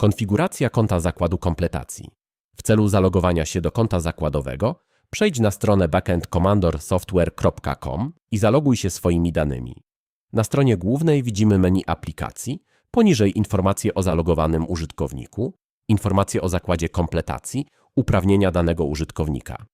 Konfiguracja konta zakładu kompletacji. W celu zalogowania się do konta zakładowego przejdź na stronę backendcommandorsoftware.com i zaloguj się swoimi danymi. Na stronie głównej widzimy menu aplikacji, poniżej informacje o zalogowanym użytkowniku, informacje o zakładzie kompletacji, uprawnienia danego użytkownika.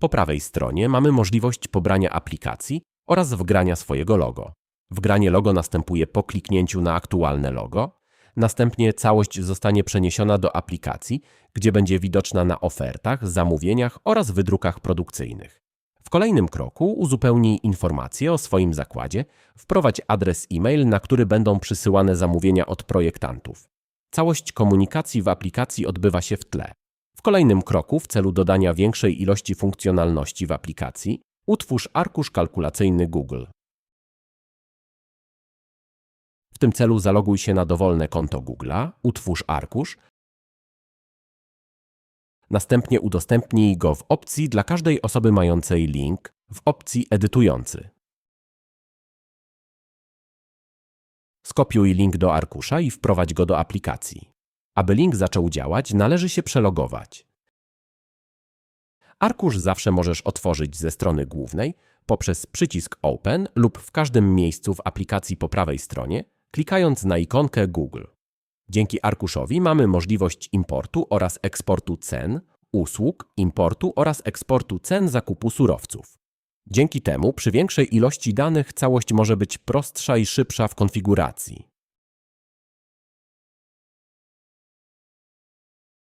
Po prawej stronie mamy możliwość pobrania aplikacji oraz wgrania swojego logo. Wgranie logo następuje po kliknięciu na aktualne logo, następnie całość zostanie przeniesiona do aplikacji, gdzie będzie widoczna na ofertach, zamówieniach oraz wydrukach produkcyjnych. W kolejnym kroku uzupełnij informacje o swoim zakładzie, wprowadź adres e-mail, na który będą przysyłane zamówienia od projektantów. Całość komunikacji w aplikacji odbywa się w tle. W kolejnym kroku, w celu dodania większej ilości funkcjonalności w aplikacji, utwórz arkusz kalkulacyjny Google. Tym celu zaloguj się na dowolne konto Google'a, utwórz arkusz, następnie udostępnij go w opcji dla każdej osoby mającej link w opcji edytujący. Skopiuj link do arkusza i wprowadź go do aplikacji. Aby link zaczął działać, należy się przelogować. Arkusz zawsze możesz otworzyć ze strony głównej poprzez przycisk Open lub w każdym miejscu w aplikacji po prawej stronie, klikając na ikonkę Google. Dzięki arkuszowi mamy możliwość importu oraz eksportu cen, usług, importu oraz eksportu cen zakupu surowców. Dzięki temu przy większej ilości danych całość może być prostsza i szybsza w konfiguracji.